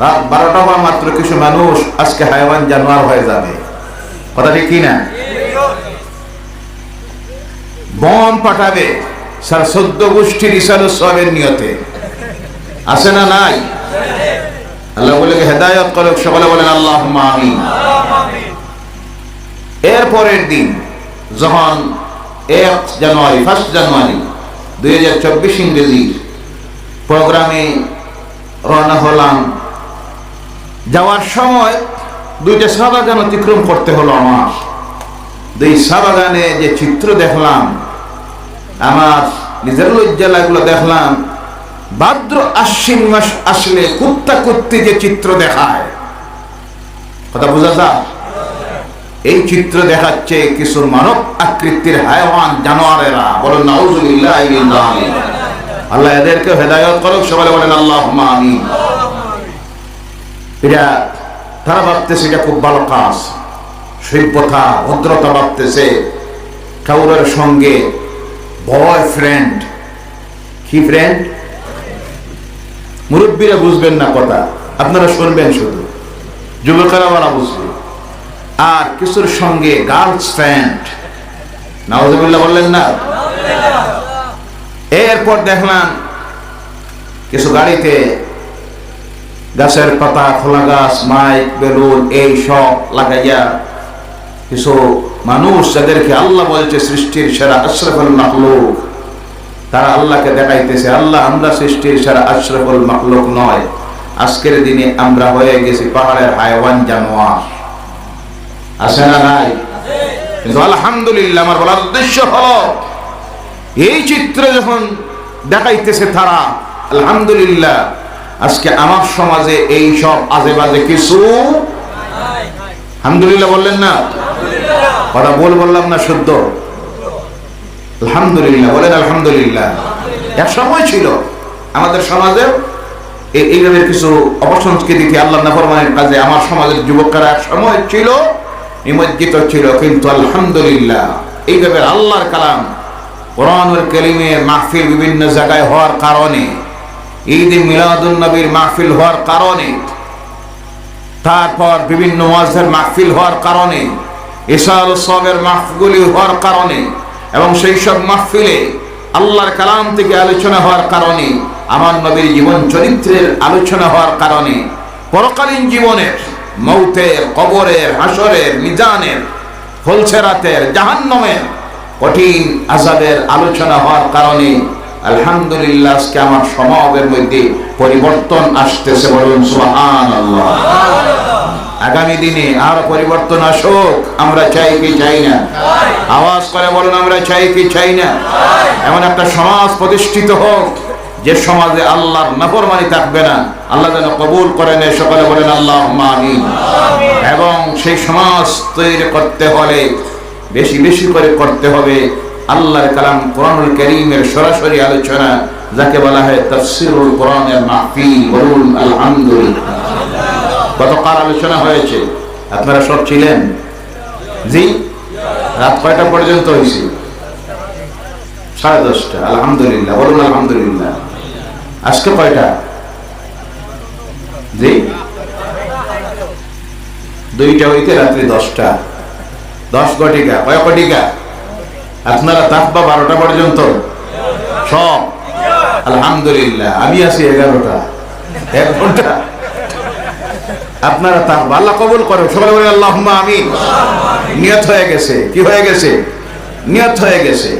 বারোটা বা মাত্র কিছু মানুষ আজকে হাইওয়ান জানোয়ার হয়ে যাবে। কথা ঠিক কিনা? বম পাঠাবে, স্যার, সদ্য গোষ্ঠীর ইসাল সবের নিয়তে। আছে না নাই? আল্লাহ বলে হেদায়ত করুক, সকলে বলেন আল্লাহ আমিন। এর পরের দিন, যখন এক জানুয়ারি, ফার্স্ট জানুয়ারি, দুই হাজার চব্বিশ ইংরেজির প্রোগ্রামে রওনা হলাম যাওয়ার সময় দুইটা চা বাগান অতিক্রম করতে হলো আমার। দুই চা বাগানে যে চিত্র দেখলাম, আমার নিজের লজ্জা লাগল দেখলাম ভাদ্র আশ্বিন মাস আসলে কুত্তা কুত্তি যে চিত্র দেখায়। কথা বোঝা যায়? এই চিত্র দেখাচ্ছে কিছু মানব আকৃতির হায়ওয়ান জানোয়ারেরা। বলেন আল্লাহ এদেরকে হেদায়ত করুক, সবাই বলেন আল্লাহ আমিন। এটা তারা ভাবতেছে এটা খুব ভালো কাজ। সভ্যতা, ভদ্রতা ভাবতেছে। কাউরের সঙ্গে বয় ফ্রেন্ড কি ফ্রেন্ড মুরব্বীরা বুঝবেন না কথা। আপনারা শুনবেন শুধু। যুবকেরা বলা বুঝবে। আর কিছুর সঙ্গে গার্লস ফ্রেন্ড নওয়াজুবিল্লাহ বললেন না? এরপর দেখলাম কিছু গাড়িতে গাছের পাতা, খোলা গাছ, মাইক, বেলুন, এই সব লাগাইয়া কিছু মানুষ যাদেরকে আল্লাহ বলছে সৃষ্টির সেরা আশরাফুল মাকলুক তারা আল্লাহকে দেখাইতেছে, আল্লাহ, আমরা সৃষ্টির সেরা আশরাফুল মাকলুক নয়। আজকের দিনে আমরা হয়ে গেছি পাহাড়ের হায়ওয়ান জানোয়ার। আছে না নাই? কিন্তু আলহামদুলিল্লাহ, আমার বলার উদ্দেশ্য হলো, এই চিত্র যখন দেখাইতেছে তারা, আলহামদুলিল্লাহ আজকে আমার সমাজে এই সব আজে বাজে কিছু আলহামদুলিল্লাহ বললেন না? কথা বল বললাম না শুদ্ধ? আলহামদুলিল্লাহ বলেন আলহামদুলিল্লাহ। এক সময় ছিল আমাদের সমাজে এইভাবে কিছু অপসংস্কৃতি আল্লাহ নাফরমানের কাজে আমার সমাজের যুবকরা এক সময় ছিল নিমজ্জিত ছিল কিন্তু আলহামদুলিল্লাহ এইভাবে আল্লাহর কালাম কোরআনুল করিমের মাহফিল বিভিন্ন জায়গায় হওয়ার কারণে ঈদ মিলাদুল নবীর মাহফিল হওয়ার কারণে, তারপর বিভিন্ন ওয়াজের মাহফিল হওয়ার কারণে ইসাল সবের মাহফগুলি হওয়ার কারণে এবং সেই সব মাহফিলে আল্লাহর কালাম থেকে আলোচনা হওয়ার কারণে, আমার নবীর জীবন চরিত্রের আলোচনা হওয়ার কারণে, পরকালীন জীবনের মৌতের, কবরের হাসরের মিজানের ফলসেরাতের জাহান্নমের কঠিন আজাবের আলোচনা হওয়ার কারণে আলহামদুলিল্লাহ, আজকে আমার সমাবের মধ্যে পরিবর্তন আসতেছে বলুন আল্লাহ আগামী দিনে আর পরিবর্তন আসুক, আমরা চাই কি চাই না। আওয়াজ করে বলুন, আমরা চাই কি চাই না। এমন একটা সমাজ প্রতিষ্ঠিত হোক, যে সমাজে আল্লাহর নাফরমানি থাকবে না। আল্লাহ যেন কবুল করেন সকলে বলেন আল্লাহ আমিন। এবং সেই সমাজ তৈরি করতে হলে, বেশি বেশি করে করতে হবে। আল্লাহর কালাম কোরআনুল করিমের সরাসরি আলোচনা, যাকে বলা হয় তফসিরুল কোরআনের মাহফিল, বলুন, আলহামদুলিল্লাহ। গতকাল আলোচনা হয়েছে, আপনারা সব ছিলেন? জি? রাত কয়টা পর্যন্ত হয়েছে? সাড়ে দশটা, আলহামদুলিল্লাহ, বলুন, আলহামদুলিল্লাহ। আজকে কয়টা? জি? দুইটা হইতে রাত্রি দশটা। দশ ঘটিকা কয় ঘটিকা আপনারা তাকবা বারোটা পর্যন্ত? সব। আলহামদুলিল্লাহ, আমি আছি এগারোটা। এক ঘণ্টা আপনারা তাকবা, আল্লাহ কবুল করো সবাই বলে আল্লাহ আমি নিয়ত হয়ে গেছে। কি হয়ে গেছে? নিয়ত হয়ে গেছে।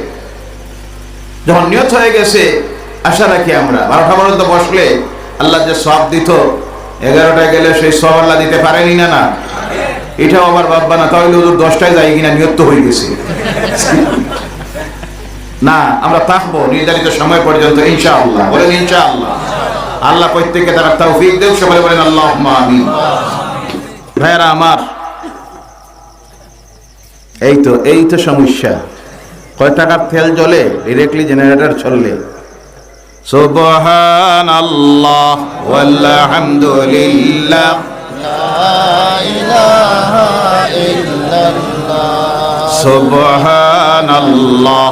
যখন নিয়ত হয়ে গেছে, আশা রাখি আমরা। বারোটা পর্যন্ত বসলে আল্লাহ যে সব দিত, এগারোটায় গেলে সেই সব আল্লাহ দিতে পারেনি না না? এটাও আবার ভাববা না তাহলে ওদের দশটায় যাই কিনা? নিয়ত হয়ে গেছে। না, আমরা থাকব নির্ধারিত সময় পর্যন্ত ইনশা আল্লাহ বলেন ইনশা আল্লাহ প্রত্যেককে তারা তৌফিক দেব সবাই বলেন আল্লাহ ভাইয়ারা আমার, এই তো এই তো সমস্যা। কয় টাকার তেল জ্বলে ডিরেক্টলি জেনারেটর চললে সুবহান আল্লাহ আলহামদুলিল্লাহ সুবহান আল্লাহ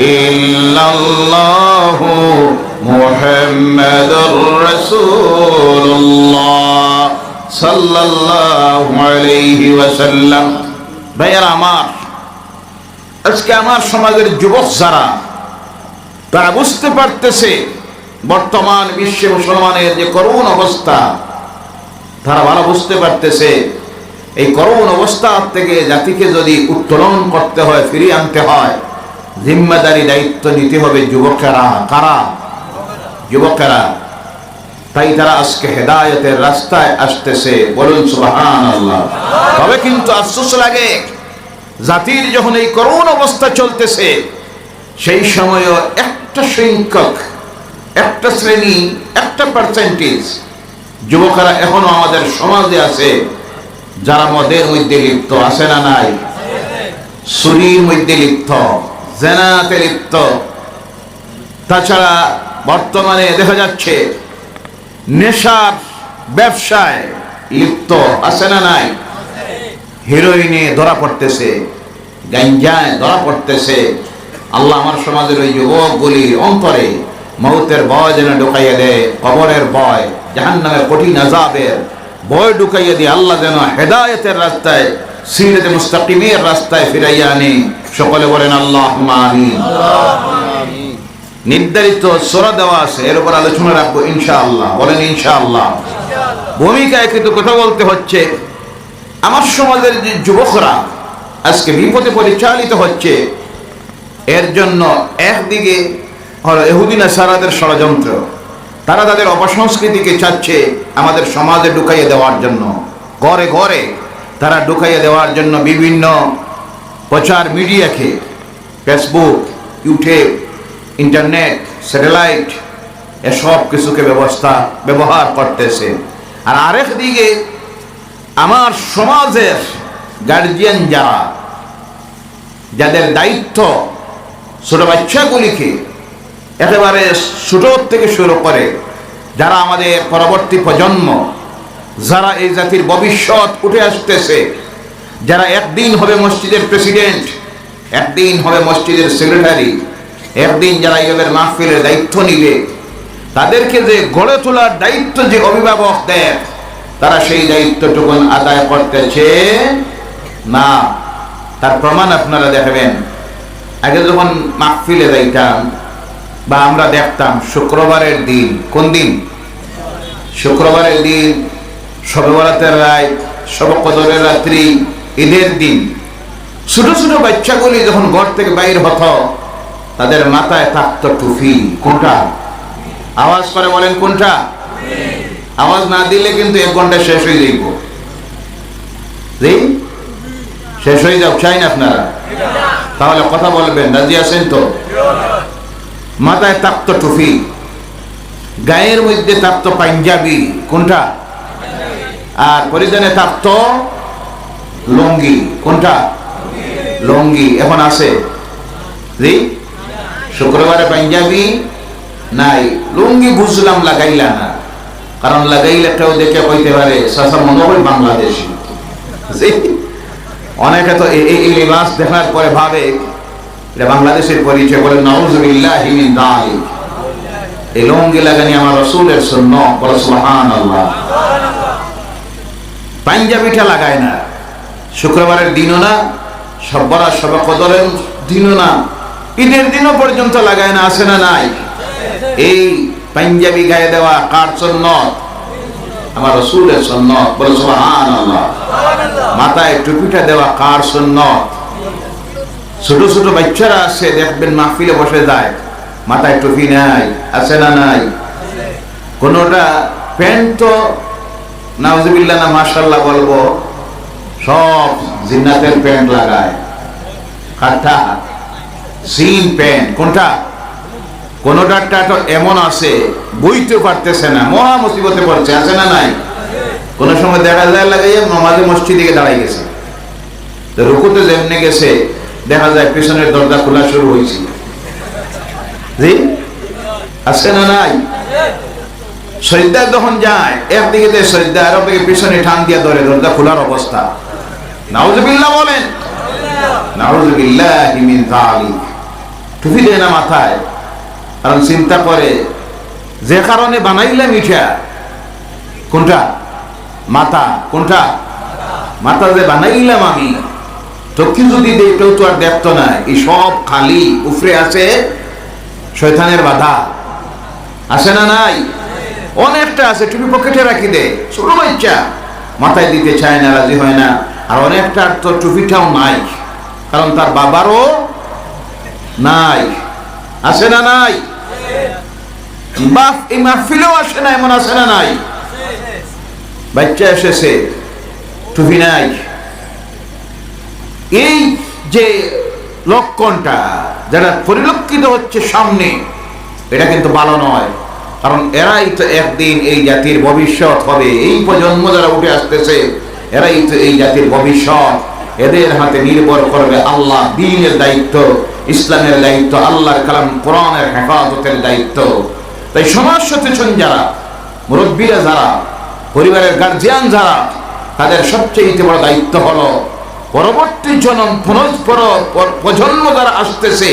ইল্লাল্লাহ মুহাম্মাদুর রাসূলুল্লাহ সাল্লাল্লাহু আলাইহি ওয়াসাল্লাম। ভাইয়ারা আমার, আজকে আমার সমাজের যুবক যারা, তারা বুঝতে পারতেছে, বর্তমান বিশ্বে মুসলমানের যে করুণ অবস্থা, তারা ভালো বুঝতে পারতেছে, এই করুণ অবস্থা থেকে জাতিকে যদি উত্তোলন করতে হয়, ফিরিয়ে আনতে হয় জিম্মাদারি দায়িত্ব নিতে হবে যুবকেরা। কারা? যুবকেরা। তাই তারা আজকে হেদায়তের রাস্তায় আসতেছে। বলুন আল্লাহ তবে কিন্তু আফসোস লাগে, জাতির যখন এই করুণ অবস্থা চলতেছে, সেই সময়ও একটা সংখ্যক, একটা শ্রেণি, একটা পার্সেন্টেজ যুবকেরা এখনও আমাদের সমাজে আছে, যারা মদের মধ্যে লিপ্ত, আছে না নাই? সুরির মধ্যে লিপ্ত। জেনাতে লিপ্ত তাছাড়া বর্তমানে দেখা যাচ্ছে, নেশার ব্যবসায় লিপ্ত, আছে না নাই? হিরোইনে ধরা পড়তেছে, গাঞ্জায় ধরা পড়তেছে। আল্লাহ আমার সমাজের ওই যুবকগুলির অন্তরে মৌতের ভয় যেন ঢুকাইয়া দেয়, কবরের ভয়, জাহান্নামের কঠিন আজাবের ভয় ঢুকাইয়া দিয়ে আল্লাহ যেন হেদায়েতের রাস্তায় সিরাতে মুস্তাকিমের রাস্তায় ফিরাইয়া আনে। সকলে বলেন আল্লাহ আমিন। নির্ধারিত সোরা দেওয়া আছে, এর উপর আলোচনা রাখব ইনশাআল্লাহ। বলেন, ইনশাআল্লাহ। ভূমিকায় কিন্তু কথা বলতে হচ্ছে, আমার সমাজের যে যুবকরা আজকে বিপদে পরিচালিত হচ্ছে, এর জন্য একদিকে হলো এহুদিনা সারাদের ষড়যন্ত্র। তারা তাদের অপসংস্কৃতিকে চাচ্ছে আমাদের সমাজে ঢুকাইয়ে দেওয়ার জন্য। ঘরে ঘরে তারা ঢুকাইয়ে দেওয়ার জন্য বিভিন্ন প্রচার মিডিয়াকে ফেসবুক, ইউটিউব, ইন্টারনেট, স্যাটেলাইট, এসব কিছুকে ব্যবস্থা, ব্যবহার করতেছে। আর আরেক দিকে আমার সমাজের গার্জিয়ান যারা, যাদের দায়িত্ব ছোট বাচ্চাগুলিকে একেবারে ছোট থেকে শুরু করে, যারা আমাদের পরবর্তী প্রজন্ম যারা এই জাতির ভবিষ্যৎ উঠে আসতেছে, যারা একদিন হবে মসজিদের প্রেসিডেন্ট, একদিন হবে মসজিদের সেক্রেটারি, একদিন যারা ইমামের মাহফিলের দায়িত্ব নিবে, তাদেরকে যে গড়ে তোলার দায়িত্ব যে অভিভাবক দেয় তারা সেই দায়িত্বটুকু আদায় করতেছে না। তার প্রমাণ আপনারা দেখাবেন। আগে যখন মাহফিলে যাইতাম বা আমরা দেখতাম, শুক্রবারের দিন, কোন দিন? শুক্রবারের দিন সর্বরাতের রায় সবকদরের রাত্রি, ঈদের দিন। ছোট ছোট বাচ্চাগুলি যখন ঘর থেকে বাইর হতো, তাদের মাথায় থাকতো টুফি কোনটা? আওয়াজ করে বলেন কোনটা? আওয়াজ না দিলে কিন্তু এক ঘণ্টা শেষ হয়ে যাইব। শেষ হয়ে যাও, চাই না আপনারা। তাহলে কথা বলবেন, রাজি আছেন তো? মাথায় তাপ্ত টুফি গায়ের মধ্যে তাপ্ত পাঞ্জাবি। কোনটা? আর পরিধানে তাপ্ত লঙ্গি, কোনটা? লঙ্গি। এখন আছে। শুক্রবারে পাঞ্জাবি? নাই। লুঙ্গি বুঝলাম লাগাইলা না। কারণ লাগাইলে কেউ দেখে কইতে পারে সাসা মনে হয় বাংলাদেশি? অনেকে তো এই লিবাস দেখার পরে ভাবে, এটা বাংলাদেশের পরিচয় বলে নওজুবিল্লাহি মিন দালিক। এই লুঙ্গি লাগানি আমার রসুলের শূন্য বলে পাঞ্জাবিটা লাগায় না। শুক্রবারের দিনও না সব্বরা সব কদরের দিনও না, ঈদের দিনও পর্যন্ত লাগায় না আসে না নাই? এই পাঞ্জাবি গায়ে দেওয়া কার সন্ন্যত আমার রসুলের সন্ন্যত বলে আল্লাহ মাথায় টুপিটা দেওয়া কার সন্ন্যত ছোট ছোট বাচ্চারা আছে, দেখবেন মাহফিলে বসে যায়। মাথায় টুপি নাই, আছে না নাই? কোনোটা প্যান্ট তো নাউজুবিল্লাহ না মাশাল্লাহ বলব, সব জিন্নাতের প্যান্ট লাগায়। কাঠা সিন প্যান্ট, কোনটা? কোনোটা তো এমন আছে, বইতে পারতেছে না, মহা মুসিবতে পড়ছে, আছে না নাই? কোন সময় দেখা যায় লাগাইয়া নমাজে মসজিদে দাঁড়াই গেছে। তো রুকুতে যেমনি গেছে, দেখা যায় পেছনের দরজা খোলা শুরু হয়েছে। জি? আছে না নাই? সজ্জা যখন যায় একদিকে যে সজ্জা একদিকে পিছনে টান দিয়ে ধরে, দরজা খোলার অবস্থা। নাউজুবিল্লাহ বলেন, নাউজুবিল্লাহ মিন যালিক। টুপি দেয় না মাথায়, কারণ চিন্তা করে, যে কারণে বানাইলাম ইটা কোনটা? মাথা কোনটা? মাথা যে বানাইলাম আমি চক্ষু যদি দেই কেউ তো আর দেখতো না এই সব খালি, উফরে আছে, শয়তানের বাধা। আছে না নাই? অনেকটা আছে, টুপি পকেটে রাখি দে। ছোট বাচ্চা। মাথায় দিতে চায় না, রাজি হয় না। আর অনেকটা তো টুপিটাও নাই। কারণ তার বাবারও নাই। আছে না নাই? বাপ এই মাহফিলেও আসে না, এমন আছে না নাই? বাচ্চা এসেছে, টুপি নাই। এই যে লক্ষণটা, যেটা পরিলক্ষিত হচ্ছে সামনে, এটা কিন্তু ভালো নয়। কারণ এরাই তো একদিন এই জাতির ভবিষ্যৎ হবে। এই প্রজন্ম যারা উঠে আসতেছে, এরাই তো এই জাতির ভবিষ্যৎ। এদের হাতে নির্ভর করবে আল্লাহ, দিনের দায়িত্ব, ইসলামের দায়িত্ব, আল্লাহর কালাম, কোরআনের হেফাজতের দায়িত্ব। তাই সমাজ সচেতন যারা, মুরব্বীরা যারা, পরিবারের গার্জিয়ান যারা, তাদের সবচেয়ে বড় দায়িত্ব হলো, পরবর্তী জনম, পুনঃপর প্রজন্ম যারা আসতেছে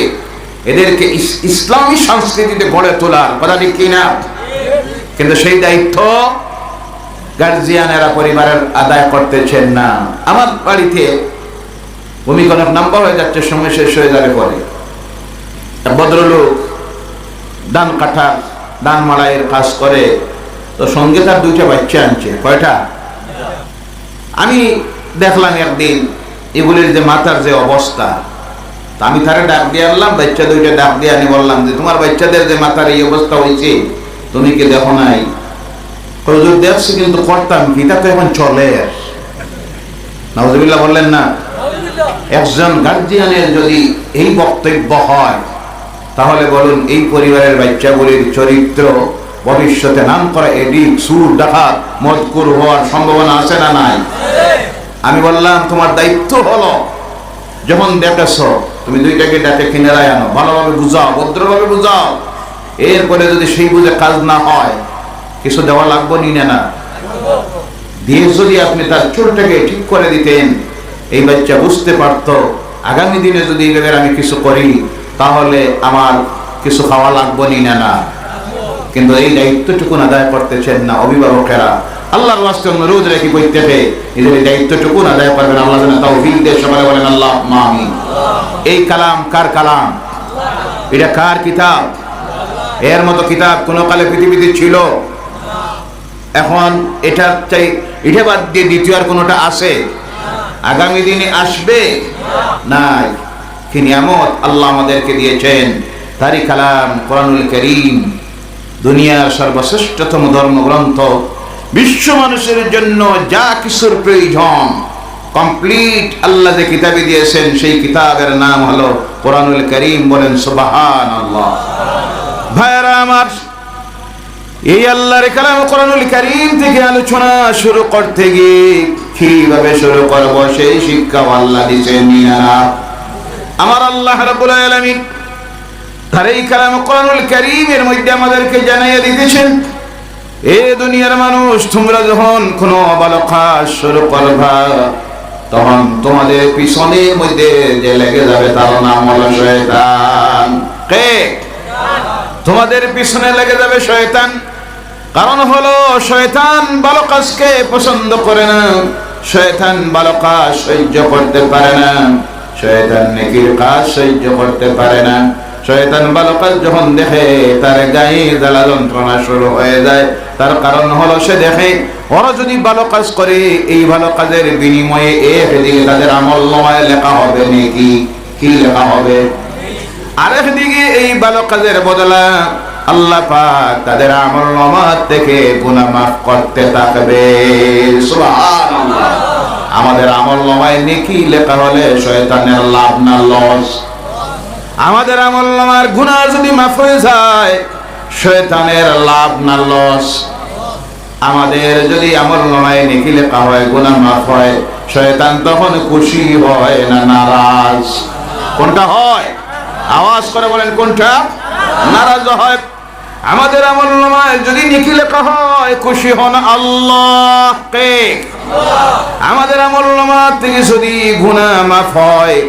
এদেরকে ইসলামী সংস্কৃতিতে গড়ে তোলার কথা ঠিক কিনা? কিন্তু সেই দায়িত্ব গার্জিয়ানেরা পরিবারের আদায় করতেছেন না। আমার বাড়িতে ভূমিকনক নাম্বার হয়ে যাচ্ছে, সময় শেষ হয়ে যাবে পরে। ভদ্রলোক ধান কাটা ধান মাড়াইয়ের কাজ করে, তো সঙ্গে তার দুইটা বাচ্চা আনছে। কয়টা? আমি দেখলাম একদিন, এগুলির যে মাথার যে অবস্থা আমি তারে ডাক দিয়ে আনলাম, বাচ্চা দুইটা ডাক দিয়ে আনি বললাম যে, তোমার বাচ্চাদের যে মাথার এই অবস্থা হয়েছে, তুমি কি দেখো নাই? হুজুর, দেখছি, কিন্তু করতাম কি? তা তো এখন চলে নাউজুবিল্লাহ বললেন, না, একজন গার্জিয়ানের যদি এই বক্তব্য হয়, তাহলে বলুন, এই পরিবারের বাচ্চাগুলির চরিত্র ভবিষ্যতে নাম করা এডিক সুর, ডাকাত, মজকুর হওয়ার সম্ভাবনা আছে না নাই? আমি বললাম, তোমার দায়িত্ব হলো যখন দেখেছ তুমি দুইটাকে ডাকে কিনারায় আনো। ভালোভাবে বুঝাও, ভদ্রভাবে বুঝাও। এরপরে যদি সেই বুঝে কাজ না হয়, কিছু দেওয়া লাগবো নি না দিয়ে যদি আপনি তার চুলটাকে ঠিক করে দিতেন, এই বাচ্চা বুঝতে পারতো, আগামী দিনে যদি এদের আমি কিছু করি, তাহলে আমার কিছু খাওয়া লাগবো নি না কিন্তু এই দায়িত্বটুকু আদায় করতেছেন না অভিভাবকেরা। আল্লাহর ওয়াস্তে অনুরোধ রেখে বইতে হবে এই দায়িত্বটুকু আদায় করবেন আল্লাহ যেন তাও দিয়ে, সবাই বলেন আল্লাহ মামি এই কালাম কার কালাম? এটা কার কিতাব? এর মতো কিতাব কোনো কালে পৃথিবীতে ছিল। এখন এটা চাই এটা বাদ দিয়ে দ্বিতীয় আর কোনোটা আছে? আগামী দিনে আসবে? নাই। কি নিয়ামত আল্লাহ আমাদেরকে দিয়েছেন। তারই কালাম কোরআনুল করিম। দুনিয়ার সর্বশ্রেষ্ঠতম ধর্মগ্রন্থ বিশ্ব মানুষের জন্য যা কিছুর প্রয়োজন কমপ্লিট আল্লাহ যে কিতাবে দিয়েছেন, সেই কিতাবের নাম হলো কোরআনুল করিম বলেন সুবাহান আল্লাহ আমার, এই আল্লাহর কালাম কোরআনুল করিম থেকে আলোচনা শুরু করতে গিয়ে কীভাবে শুরু করব, সেই শিক্ষা আল্লাহ দিয়েছেন আমার আল্লাহ রাব্বুল আলামিন তার এই কালাম কোরআনুল কারীমের মধ্যে আমাদেরকে জানাইয়া দিতেছেন এ দুনিয়ার মানুষ, তোমরা যখন কোনো ভালো শুরু করবা, তখন তোমাদের পিছনের মধ্যে যে লেগে যাবে তার নাম হলো শয়তান। কে? তোমাদের পিছনে লেগে যাবে শয়তান। কারণ হলো শয়তান ভালো কাজকে পছন্দ করে না। শয়তান ভালো সহ্য করতে পারে না। শয়তান নেকির কাজ সহ্য করতে পারে না। শয়তান ভালো কাজ যখন দেখে, তার গায়ে জ্বালা যন্ত্রণা শুরু হয়ে যায়। তার কারণ হলো সে দেখে, ওরা যদি ভালো কাজ করে, এই ভালো কাজের বিনিময়ে একদিকে তাদের আমল নয় লেখা হবে নাকি? কি লেখা হবে? আরেকদিকে এই ভালো কাজের বদলা আল্লাহ পাক তাদের আমল নামাজ থেকে গুনাহ করতে থাকবে। আমাদের আমল নামায় নেকি লেখা হলে শয়তানের লাভ না লস। আমাদের আমল নামার গুনাহ যদি মাফ হয়ে যায়, শয়তানের লাভ না লস। আমাদের যদি আমল নয় নেকি লেখা হয় গুণা মাফ হয়, শয়তান তখন খুশি হয় না নারাজ? কোনটা হয়? আওয়াজ করে বলেন কোনটা? নারাজ হয়। আমাদের আমল নামায় যদি নেকি লেখা হয়, খুশি হন আল্লাহ কে আমাদের আমল নামার থেকে যদি গুনাহ মাফ হয়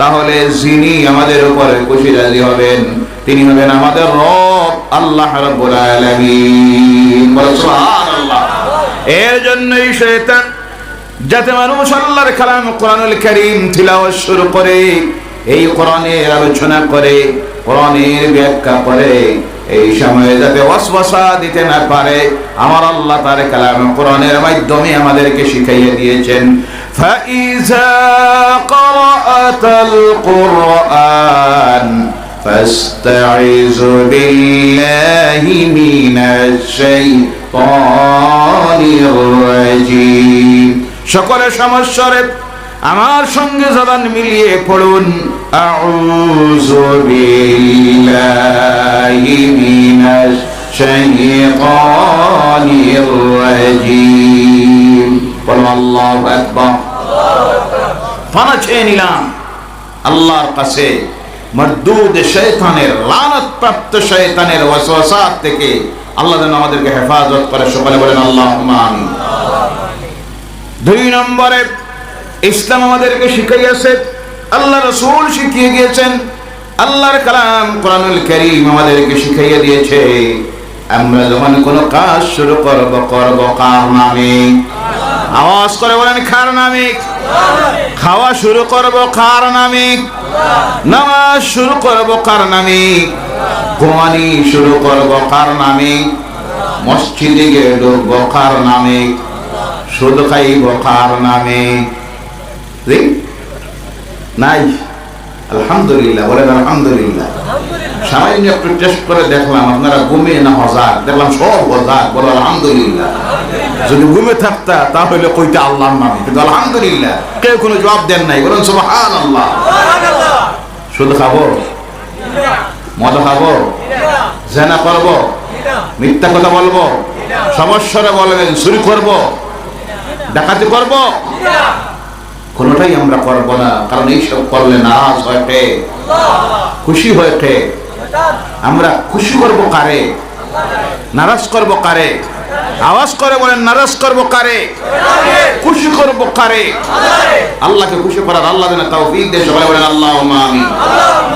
তাহলে যিনি আমাদের উপরে খুশি রাজি হবেন, তিনি হবেন আমাদের রব, আল্লাহ এর জন্যই শয়তান, যাতে মানুষ আল্লাহর কালাম কোরআনুল কারীম তিলাওয়াত শুরু করে, এই কোরআনের আলোচনা করে, কোরআনের ব্যাখ্যা করে, এই সময়ে যাতে ওয়াসওয়াসা দিতে না পারে, আমার আল্লাহ তার কালাম কোরআনের মাধ্যমে আমাদেরকে শিখাইয়ে দিয়েছেন। فإذا قرأت القرآن فاستعذ بالله من الشيطان الرجيم সকলের সমস্যারে আমার সঙ্গে জবান মিলিয়ে পড়ুন আউযু বিল্লাহি মিনাশ শাইতানির রাজিম বলো আল্লাহু আকবার ফানা চেয়ে নিলাম। আল্লাহর কাছে মরদুদ শয়তানের লানত প্রাপ্ত শয়তানের ওয়াসওয়াসাত থেকে আল্লাহ যেন আমাদেরকে হেফাজত করে। সকলে বলেন আল্লাহুম্মা আমিন। দুই নম্বরে, ইসলাম আমাদেরকে শিখাইয়াছে আল্লাহ রসুল শিখিয়ে গিয়েছেন আল্লাহর কালাম কোরআনুল করিম আমাদেরকে শিখাইয়া দিয়েছে। আমরা যখন কোনো কাজ শুরু করব করব কার নামে? আওয়াজ করে বলেন, কার নামে? খাওয়া শুরু করব কার নামে? নামাজ শুরু করব কার নামে? ঘুমানি শুরু করব কার নামে? মসজিদে গিয়ে ঢুকবো কার নামে? সুদ খাইব কার নামে? নাই? আলহামদুলিল্লাহ, বলেন আলহামদুলিল্লাহ। সামান্য একটু টেস্ট করে দেখলাম, আপনারা ঘুমিয়ে না হজাক দেখলাম সব হজাক বলো আলহামদুলিল্লাহ। যদি ঘুমে থাকতা, তাহলে কইতে আল্লাহর নামে। কিন্তু আলহামদুলিল্লাহ, কেউ কোনো জবাব দেন নাই। বলেন সুবহান আল্লাহ শুধু খাব? মদ খাব? জেনা করব? মিথ্যা কথা বলব? সমস্যারে বলবেন চুরি করব? ডাকাতি করব? কোনোটাই আমরা করব না। কারণ এইসব করলে নারাজ হয় খুশি হয় আমরা খুশি করব কারে? নারাজ করব কারে? আওয়াজ করে বলেন, নারাজ করব কারে? খুশি করব কারে? আল্লাহকে খুশি করার আল্লাহ যেন তৌফিক দেয়। সবাই বলেন আল্লাহ আমিন।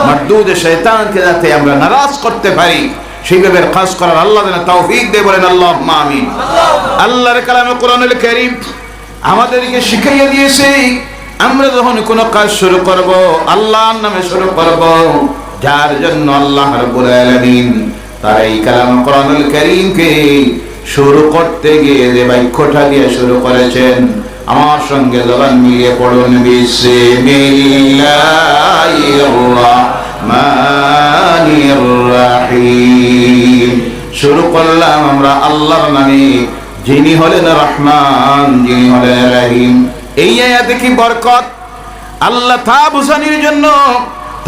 মারদুদ শয়তানকে যাতে আমরা নারাজ করতে পারি সেইভাবে করার আল্লাহ দেয়। বলেন আল্লাহ আমিন। আল্লাহর কালামে কোরআনুল আমাদেরকে শিখাইয়া দিয়েছে, আমরা যখন কোনো কাজ শুরু করব, আল্লাহর নামে শুরু করব যার জন্য আল্লাহ রাব্বুল আলামিন তার এই কালাম কোরআনুল কারীমকে শুরু করতে গিয়ে যে বাক্যটা দিয়ে শুরু করেছেন, আমার সঙ্গে জবান মিলিয়ে পড়ুন বিসমিল্লাহির শুরু করলাম আমরা আল্লাহর নামে, যিনি হলেন রহমান, যিনি হলেন রহিম। এই আয়াতে কি বরকত? আল্লাহ তা বুঝানির জন্য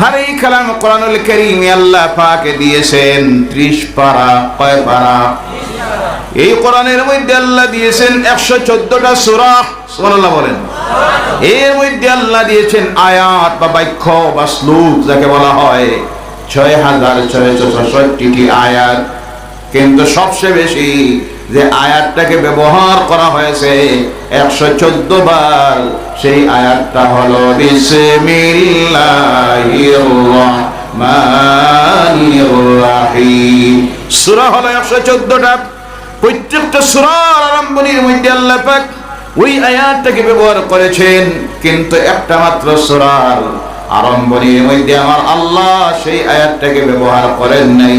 তার এই কালাম কোরআনুল কারীমে, আল্লাহ পাকে দিয়েছেন 30 পারা, কয় পারা? এই কোরআনের মধ্যে আল্লাহ দিয়েছেন 114টা সূরা, সুবহানাল্লাহ বলেন। এর মধ্যে আল্লাহ দিয়েছেন আয়াত বা বাক্য বা শ্লোক, যাকে বলা হয় ছয় হাজার ছয়শো ছষট্টিটি আয়াত। কিন্তু সবচেয়ে বেশি যে আয়াতটাকে ব্যবহার করা হয়েছে একশো চোদ্দ বার, সেই আয়াতটা হলো সুরা হলো একশো চোদ্দটা। প্রত্যেকটা সুরার আরম্ভনির মধ্যে আল্লাহ পাক ওই আয়াতটাকে ব্যবহার করেছেন, কিন্তু একটা মাত্র সুরার আরম্ভনির মধ্যে আমার আল্লাহ সেই আয়াতটাকে ব্যবহার করেন নাই।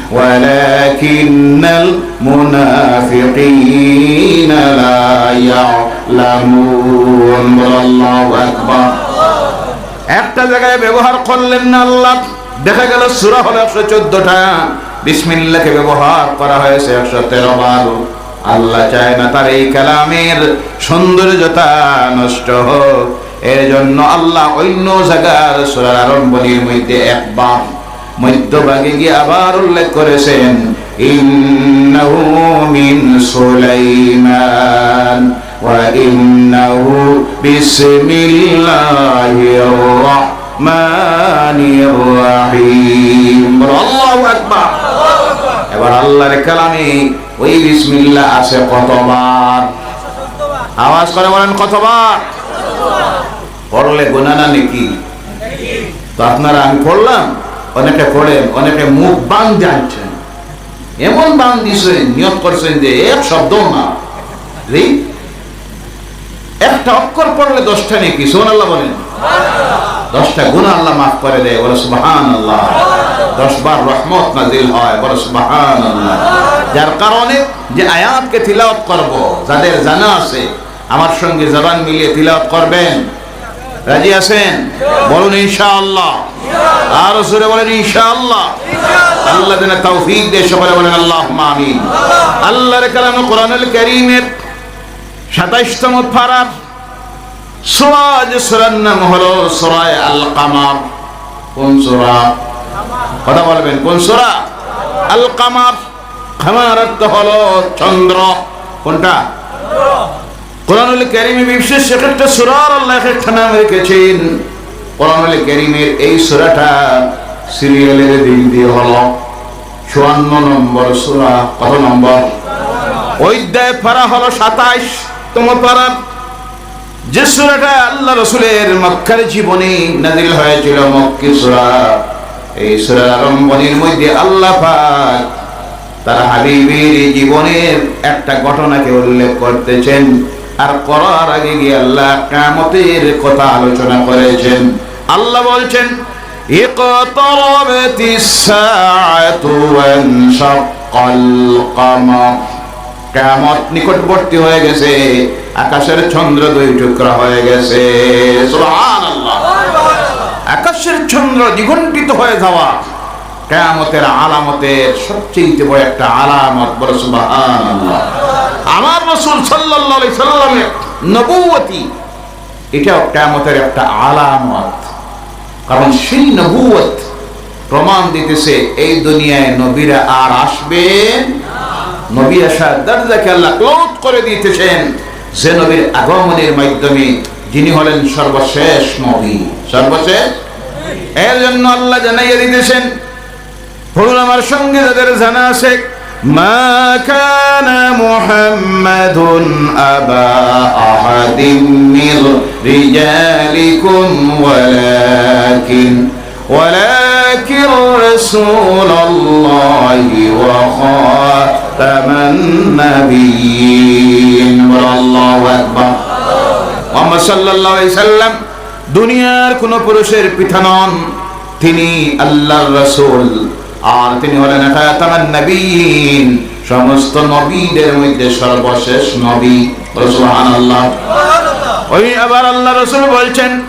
লিল্লাহি ওয়া লিরাসূলিহি ওয়া লিল মুমিনিন ولكن المنافقين لا يعلمون الله أكبر একটা জায়গায় ব্যবহার করলেন না আল্লাহ দেখা গেল সুরা হলো একশো চোদ্দটা বিসমিল্লাকে ব্যবহার করা হয়েছে একশো তেরো বার আল্লাহ চায় না তার এই কালামের সৌন্দর্যতা নষ্ট হোক এর জন্য আল্লাহ অন্য জায়গার সুরার আরম্ভনির মধ্যে একবার মধ্যভাগে গিয়ে আবার উল্লেখ করেছেন মিন এবার আল্লাহর কালামে ওই বিসমিল্লাহ আছে কতবার? আওয়াজ করে বলেন, কতবার? পড়লে গোনা না নাকি? তো আপনারা আমি পড়লাম? অনেকে পড়েন অনেকে মুখ বান জানছেন এমন বান দিছেন নিয়ত করছেন যে এক শব্দ না। একটা অক্ষর পড়লে দশটা নাকি? সোন আল্লাহ বলেন। দশটা গুণ আল্লাহ মাফ করে দেয়। বলে সুবাহান আল্লাহ দশ বার রহমত নাজিল হয়। বলে সুবাহান আল্লাহ যার কারণে যে আয়াতকে তিলাওয়াত করব, যাদের জানা আছে, আমার সঙ্গে জবান মিলিয়ে তিলাওয়াত করবেন। রাজি আছেন? বলুন ইনশাআল্লাহ। আর সুরে বলেন ইনশাআল্লাহ। আল্লাহ যেন তৌফিক দিয়ে সবাই বলেন আল্লাহ আমিন। আল্লাহর কালাম কোরআনুল কারীমের 27তম পারার সূরা যে সূরার নাম হলো সূরা আল কামার কোন সূরা? কথা বলবেন, কোন সূরা? আল কামার কামার অর্থ হলো চন্দ্র। কোনটা? কোরআনুল কারীমে বিশেষ একটা সূরার আল্লাহ একটা নাম রেখেছেন। কোরআনুল কারীমের এই সূরাটা সিরিয়ালের দিক দিয়ে হলো চুয়ান্ন নম্বর সূরা, কত নম্বর? অধ্যায় পারা হলো সাতাইশ তম পারা। যে সূরাটা আল্লাহ রসুলের মক্কার জীবনে নাজিল হয়েছিল মক্কি সূরা, এই সূরার আরম্ভনির মধ্যে আল্লাহ পাক তার হাবিবের জীবনের একটা ঘটনাকে উল্লেখ করতেছেন। আর করার আগে গিয়ে আল্লাহ কামতের কথা আলোচনা করেছেন আল্লাহ বলছেন اقتربت الساعة وانشق القمر কামত নিকটবর্তী হয়ে গেছে আকাশের চন্দ্র দুই টুকরা হয়ে গেছে সুবহানাল্লাহ আকাশের চন্দ্র দ্বিগণ্ডিত হয়ে যাওয়া কেয়ামতের আলামতের সবচেয়ে বড় একটা আলামত বড় সুবহানাল্লাহ আমার রাসূল আলাইহি সাল্লামের নবুয়তি এটাও কেয়ামতের একটা আলামত। কারণ সেই নবুয়ত প্রমাণ দিতেছে, এই দুনিয়ায় নবীরা আর আসবে নবী আসার দরজাকে আল্লাহ ক্লোজ করে দিতেছেন। যে নবীর আগমনের মাধ্যমে যিনি হলেন সর্বশেষ নবী। সর্বশেষ? এর জন্য আল্লাহ জানাইয়া দিতেছেন, পড়ুন আমার সঙ্গে যাদের জানা আছে ما كان محمد أبا أحد من رجالكم ولكن ولكن رسول الله وخاتم النبيين والله أكبر মোহাম্মদ সাল্লাল্লাহু আলাইহি সাল্লাম দুনিয়ার কোন পুরুষের পিতা নন তিনি আল্লাহর রাসূল আর তিনি হলেন খাতামান নবীন। সমস্ত নবীদের মধ্যে সর্বশেষ নবী। সুবহানাল্লাহ। ওই আবার আল্লাহ রাসূল বলছেন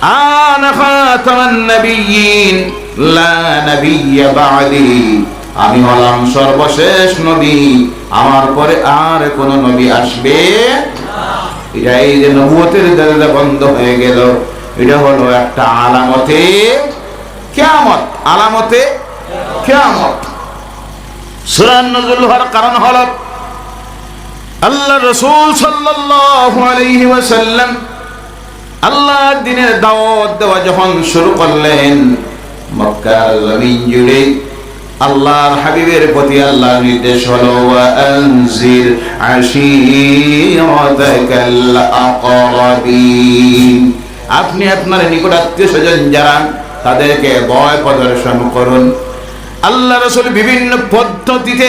আনা খাতামান নবীন লা নবিয়্য বা'দি। আমি হলাম সর্বশেষ নবী। আমার পরে আর কোন নবী আসবে এটা এই যে নবুয়তের দরজা বন্ধ হয়ে গেল। এটা হলো একটা আলামতে কিয়ামত। আলামতে কিয়ামত সূরা নজরুল হওয়ার কারণ হলো আল্লাহ রাসূল ওয়াসাল্লাম আল্লাহ দিনের দাওয়াত দেওয়া যখন শুরু করলেন জুড়ে আল্লাহর হাবিবের প্রতি আল্লাহর নির্দেশ আপনি আপনার নিকট আত্মীয় স্বজন যারা, তাদেরকে ভয় প্রদর্শন করুন। আল্লাহ রসুল বিভিন্ন পদ্ধতিতে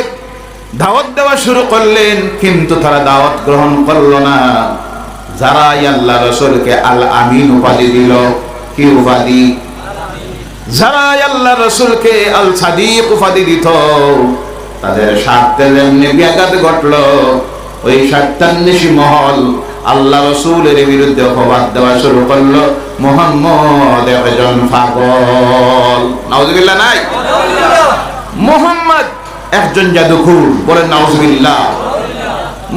দাওয়াত দেওয়া শুরু করলেন, কিন্তু তারা দাওয়াত গ্রহণ করল না। যারাই আল্লাহ রসুলকে আল আমিন উপাধি দিল, কি উপাধি? যারা আল্লাহ রসুলকে আল সাদিক উপাধি দিত, তাদের স্বার্থে যেমনি ব্যাঘাত ঘটল। ওই স্বার্থান্বেষী মহল আল্লাহ রসুলের বিরুদ্ধে অপবাদ দেওয়া শুরু করল। মোহাম্মদ একজন পাগল। নাউজুবিল্লাহ নাই? মোহাম্মদ একজন জাদুকুর বলেন নাউজুবিল্লাহ।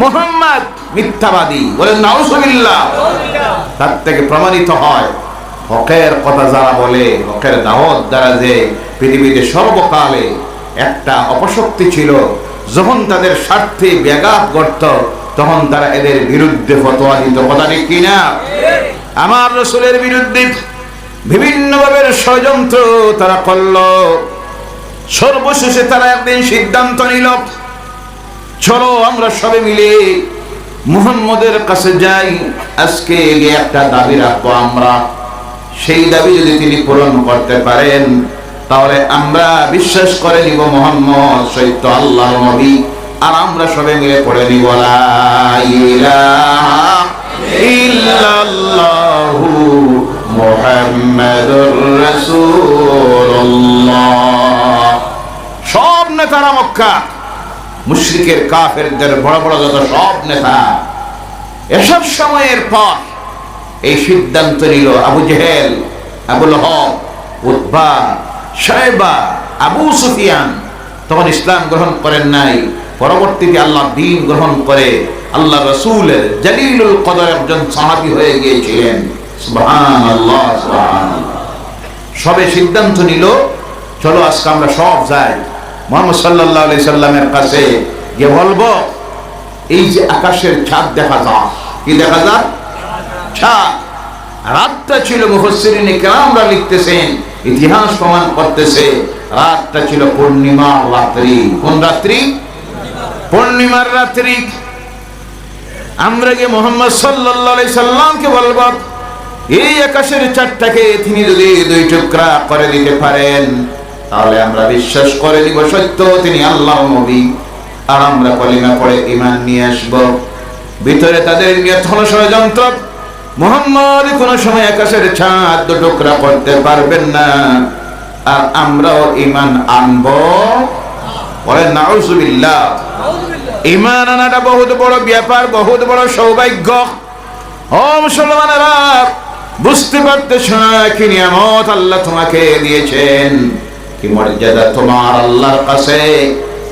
মোহাম্মদ মিথ্যাবাদী বলেন নাউজুবিল্লাহ। তার থেকে প্রমাণিত হয় হকের কথা যারা বলে হকের দাওয়াত দ্বারা যে পৃথিবীতে সর্বকালে একটা অপশক্তি ছিল যখন তাদের স্বার্থে ব্যাঘাত ঘটত তখন তারা এদের বিরুদ্ধে ফতোয়া দিত। কথা ঠিক কিনা? আমার রসুলের বিরুদ্ধে বিভিন্নভাবে ষড়যন্ত্র তারা করল। সর্বশেষে তারা একদিন সিদ্ধান্ত নিল, চলো আমরা সবে মিলে মুহাম্মদের কাছে যাই। আজকে একটা দাবি রাখব আমরা। সেই দাবি যদি তিনি পূরণ করতে পারেন, তাহলে আমরা বিশ্বাস করে নিব মোহাম্মদ সৈত্য আল্লাহ নবী। আর আমরা সবে মিলে পড়ে নিব ইল্লাল্লাহু সব নেতারা মক্কা। মুশরিকের, কাফেরদের, বড় বড় যত সব নেতা। এসব সময়ের পর এই সিদ্ধান্ত নিল আবু জেহেল, আবুল হক উদ্বা সাহেবা আবু সুফিয়ান। তখন ইসলাম গ্রহণ করেন নাই। পরবর্তীতে আল্লাহ দিন গ্রহণ করে আল্লাহ রসুলের জালিলুল কদর একজন সাহাবি হয়ে গিয়েছিলেন। সবে সিদ্ধান্ত নিল, চলো আজকে আমরা সব যাই। মোহাম্মদ সাল্লাহ আলি সাল্লামের কাছে গিয়ে বলব, এই যে আকাশের ছাদ দেখা যায়, কি দেখা যায়? ছাদ। রাতটা ছিল মুফসিরিনে কেরামরা লিখতেছেন, ইতিহাস প্রমাণ করতেছে, রাতটা ছিল পূর্ণিমার রাত্রি। কোন রাত্রি? পূর্ণিমার রাত্রি। আমরা গিয়ে মোহাম্মদ সাল্লাহ সাল্লামকে বলব, এই আকাশের চারটাকে তিনি যদি দুই টুকরা করে দিতে পারেন তাহলে আমরা বিশ্বাস করে দিব সত্য তিনি আল্লাহ নবী। আর আমরা কলিমা পড়ে ইমান নিয়ে আসব। ভিতরে তাদের নিয়ে হলো ষড়যন্ত্র মোহাম্মদ কোন সময় আকাশের ছাদ টুকরা করতে পারবেন না। আর আমরাও ইমান আনব। বলেন নাউজুবিল্লাহ ইমান আনাটা বহুত বড় ব্যাপার বহুত বড় সৌভাগ্য। ও মুসলমানেরা বুঝতে পারতেছ কি নিয়ামত আল্লাহ তোমাকে দিয়েছেন। কি মর্যাদা তোমার আল্লাহর কাছে?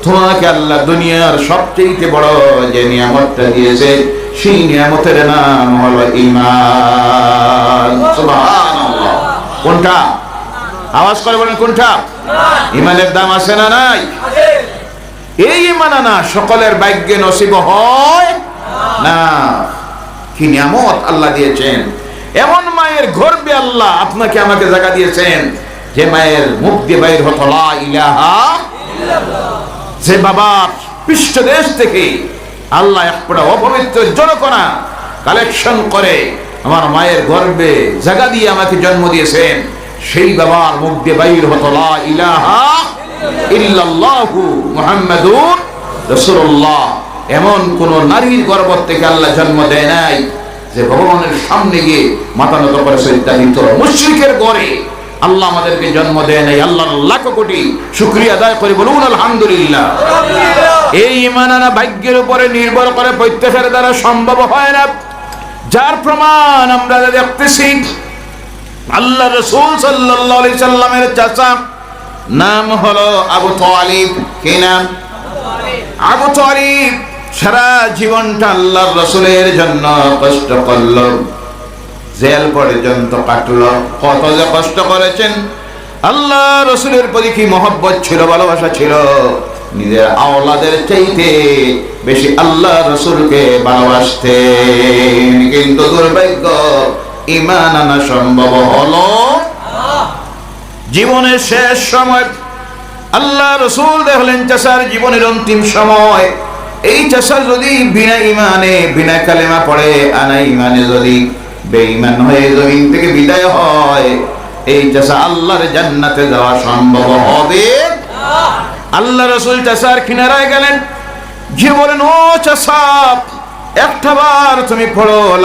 তোমাকে আল্লাহ দুনিয়ার সবচেয়ে বড় যে নিয়ামতটা দিয়েছে, সেই নিয়ামতের নাম হলো ইমান কোনটা? আওয়াজ করে বলেন কোনটা? ইমানের দাম আছে না নাই? এই ইমান আনা সকলের ভাগ্যে নসিব হয় না। কি নিয়ামত আল্লাহ দিয়েছেন? এমন মায়ের গর্বে আল্লাহ আপনাকে আমাকে জায়গা দিয়েছেন। যে মায়ের মুখ দিয়ে বাইর হতো যে বাবার পৃষ্ঠদেশ থেকে আল্লাহ একটা অপবিত্র জনকণা কালেকশন করে আমার মায়ের গর্বে জায়গা দিয়ে আমাকে জন্ম দিয়েছেন, সেই বাবার মুখ দিয়ে বাইর হতো ইলাহা ইল্লাল্লাহু মুহাম্মাদুর এমন কোন নারীর গর্ভ থেকে আল্লাহ জন্ম দেয় নাই যে ভগবানের সামনে গিয়ে মাথা নত করে দিত মুশরিকের গড়ে আল্লাহ আমাদেরকে জন্ম দেয় নাই, আল্লাহর লাখ কোটি শুক্রিয়া আদায় করে বলুন, আলহামদুলিল্লাহ। এই ইমান ভাগ্যের উপরে নির্ভর করে প্রত্যেকের দ্বারা সম্ভব হয় না। যার প্রমাণ আমরা দেখতেছি, আল্লাহ রসুল আলাইহি সাল্লামের চাচা, নাম হলো আবু তালিব। কি নাম? আবু তালিব। সারা জীবনটা আল্লাহর রসুলের জন্য কষ্ট করল। জেল পর্যন্ত কাটল। কত যে কষ্ট করেছেন। আল্লাহ রসুলের প্রতি কি মহব্বত ছিল, ভালোবাসা ছিল? নিজের আওলাদের চাইতে বেশি আল্লাহ রসুলকে ভালোবাসতেন। কিন্তু দুর্ভাগ্য ইমান আনা সম্ভব হলো। জীবনের শেষ সময়, আল্লাহ রসুল দেখলেন চাষার জীবনের অন্তিম সময়। এই চাষা যদি বিনা ইমানে বিনা কালেমা পড়ে, আনা ইমানে যদি বেঈমান হয়ে জমিন থেকে বিদায় হয়। এই চাষা আল্লাহর জান্নাতে যাওয়া সম্ভব হবে। আল্লাহ রসুল চাষার কিনারায় গেলেন। যে বলেন ও চাষা, একটা বার তুমি পড়ো